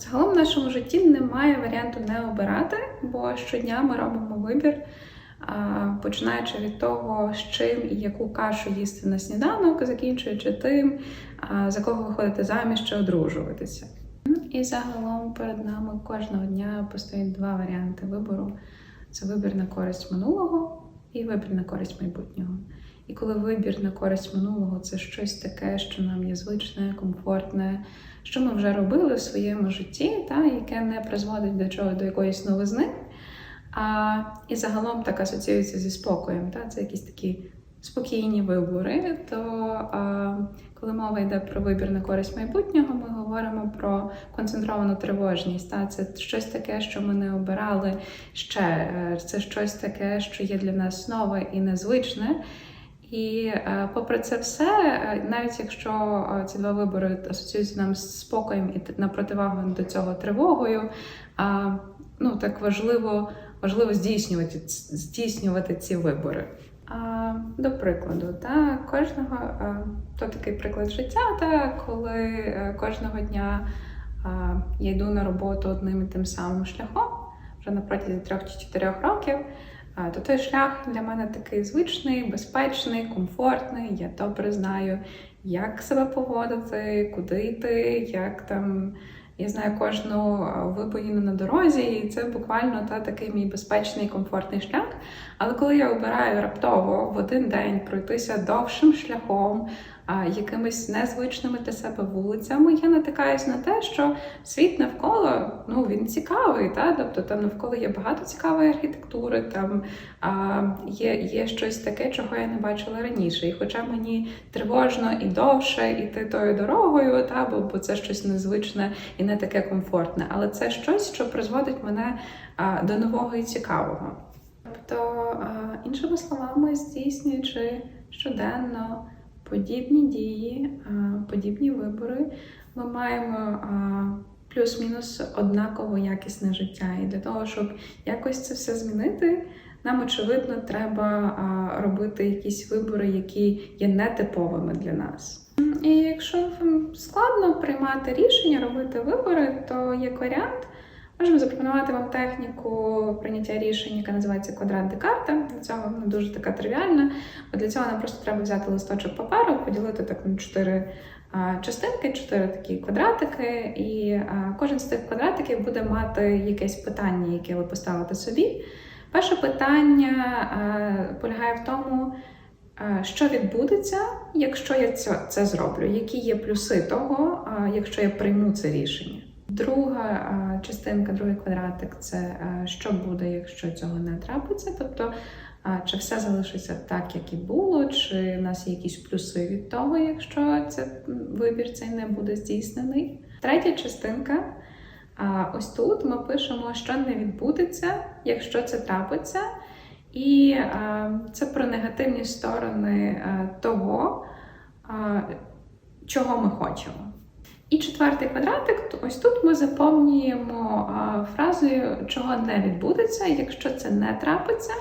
Загалом в нашому житті немає варіанту не обирати, бо щодня ми робимо вибір, починаючи від того, з чим і яку кашу їсти на сніданок, закінчуючи тим, за кого виходити заміж чи одружуватися. І загалом перед нами кожного дня постоїть два варіанти вибору: це вибір на користь минулого і вибір на користь майбутнього. І коли вибір на користь минулого це щось таке, що нам є звичне, комфортне, що ми вже робили в своєму житті, та яке не призводить до чого до якоїсь новизни. А, і загалом так асоціюється зі спокоєм. Та? Це якісь такі спокійні вибори. То а, коли мова йде про вибір на користь майбутнього, ми говоримо про концентровану тривожність. Та? Це щось таке, що ми не обирали ще. Е, Це щось таке, що є для нас нове і незвичне. І е, попри це все, е, навіть якщо е, ці два вибори асоціюються нам з спокоєм і на противагу до цього тривогою, ну так важливо, важливо здійснювати, здійснювати ці вибори. До прикладу, та кожного то такий приклад життя, та коли кожного дня я йду на роботу одним і тим самим шляхом вже на протязі трьох чи чотирьох років. То той шлях для мене такий звичний, безпечний, комфортний. Я добре знаю, як себе поводити, куди йти, як там. Я знаю кожну вибоїну на дорозі, і це буквально та такий мій безпечний, комфортний шлях. Але коли я обираю раптово в один день пройтися довшим шляхом, якимись незвичними для себе вулицями, я натикаюсь на те, що світ навколо ну він цікавий, та тобто там навколо є багато цікавої архітектури, там а, є, є щось таке, чого я не бачила раніше. І хоча мені тривожно і довше йти тою дорогою, та бо, бо це щось незвичне і не таке комфортне, але це щось, що призводить мене а, до нового і цікавого. Тобто, а, іншими словами, здійснюючи щоденно подібні дії, подібні вибори, ми маємо плюс-мінус однаково якісне життя. І для того, щоб якось це все змінити, нам очевидно треба робити якісь вибори, які є нетиповими для нас. І якщо складно приймати рішення, робити вибори, то як варіант. Можемо запропонувати вам техніку прийняття рішень, яка називається квадрат Декарта. Для цього вона дуже така тривіальна, бо для цього нам просто треба взяти листочок паперу, поділити так на чотири частинки, чотири такі квадратики, і кожен з тих квадратиків буде мати якесь питання, яке ви поставите собі. Перше питання полягає в тому, що відбудеться, якщо я це, зроблю, які є плюси того, якщо я прийму це рішення. Друга частинка, другий квадратик це що буде, якщо цього не трапиться. Тобто, чи все залишиться так, як і було, чи в нас є якісь плюси від того, якщо це вибір цей не буде здійснений. Третя частинка. Ось тут ми пишемо, що не відбудеться, якщо це трапиться. І це про негативні сторони того, чого ми хочемо. І четвертий квадратик, то ось тут ми заповнюємо фразою, чого не відбудеться, якщо це не трапиться.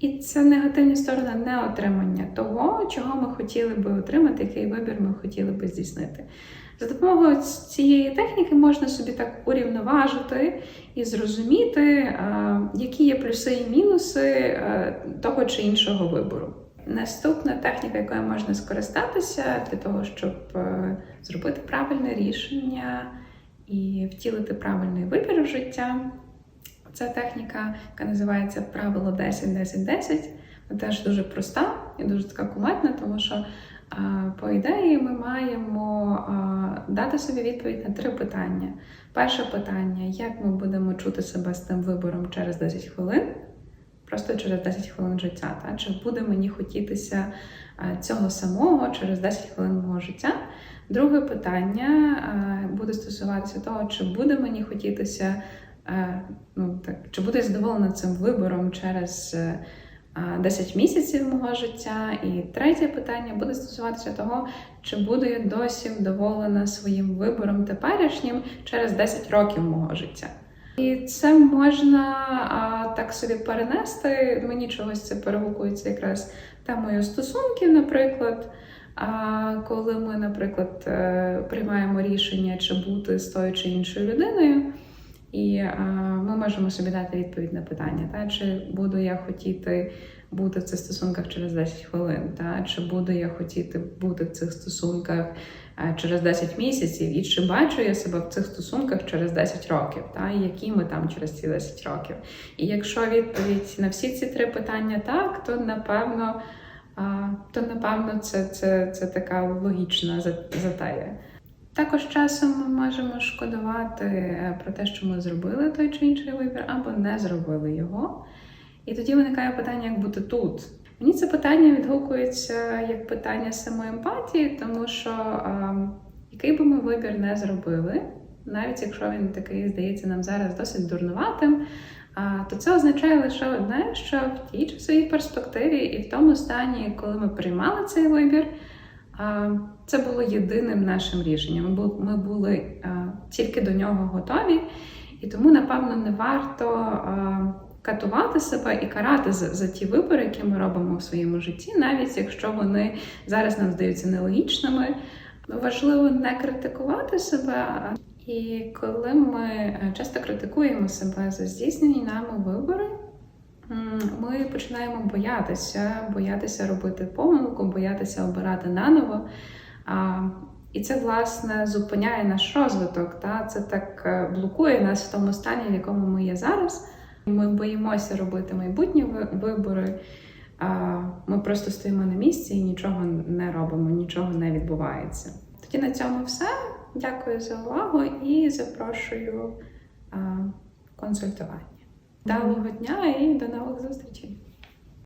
І це негативні сторони неотримання того, чого ми хотіли би отримати, який вибір ми хотіли би здійснити. За допомогою цієї техніки можна собі так урівноважити і зрозуміти, які є плюси і мінуси того чи іншого вибору. Наступна техніка, якою можна скористатися для того, щоб е, зробити правильне рішення і втілити правильний вибір в життя, це техніка, яка називається правило 10-10-10. Вона теж дуже проста і дуже така кумедна, тому що, по ідеї, ми маємо дати собі відповідь на три питання. Перше питання: як ми будемо чути себе з тим вибором через 10 хвилин? Просто через 10 хвилин життя. Та? Чи буде мені хотітися цього самого через 10 хвилин мого життя? Друге питання буде стосуватися того, чи буде мені хотітися, е, ну, так, чи буде я задоволена цим вибором через е, 10 місяців мого життя. І третє питання буде стосуватися того, чи буду я досі вдоволена своїм вибором теперішнім через 10 років мого життя. І це можна а, так собі перенести. Мені чогось це перегукується якраз темою стосунків, наприклад. А коли ми, наприклад, е, приймаємо рішення, чи бути з тою чи іншою людиною, і е, ми можемо собі дати відповідь на питання, та, чи буду я хотіти бути в цих стосунках через 10 хвилин, та, чи буду я хотіти бути в цих стосунках е, через 10 місяців, і чи бачу я себе в цих стосунках через 10 років, та, які ми там через ці 10 років. І якщо відповідь на всі ці три питання так, то напевно, то напевно це, це, це така логічна за- затея. Також часом ми можемо шкодувати е, про те, що ми зробили той чи інший вибір, або не зробили його. І тоді виникає питання, як бути тут. Мені це питання відгукується як питання самоемпатії, тому що а, який би ми вибір не зробили, навіть якщо він такий здається нам зараз досить дурнуватим, а, то це означає лише одне, що в тій часовій перспективі і в тому стані, коли ми приймали цей вибір, це було єдиним нашим рішенням. Ми були тільки до нього готові, і тому, напевно, не варто катувати себе і карати за, ті вибори, які ми робимо в своєму житті, навіть якщо вони зараз нам здаються нелогічними. Важливо не критикувати себе. І коли ми часто критикуємо себе за здійснені нами вибори, ми починаємо боятися, боятися робити помилку, боятися обирати наново. І це, власне, зупиняє наш розвиток. Та? Це так е, блокує нас в тому стані, в якому ми є зараз. Ми боїмося робити майбутні вибори. Ми просто стоїмо на місці і нічого не робимо, нічого не відбувається. Тоді на цьому все. Дякую за увагу і запрошую консультування. Далого дня і до нових зустрічей!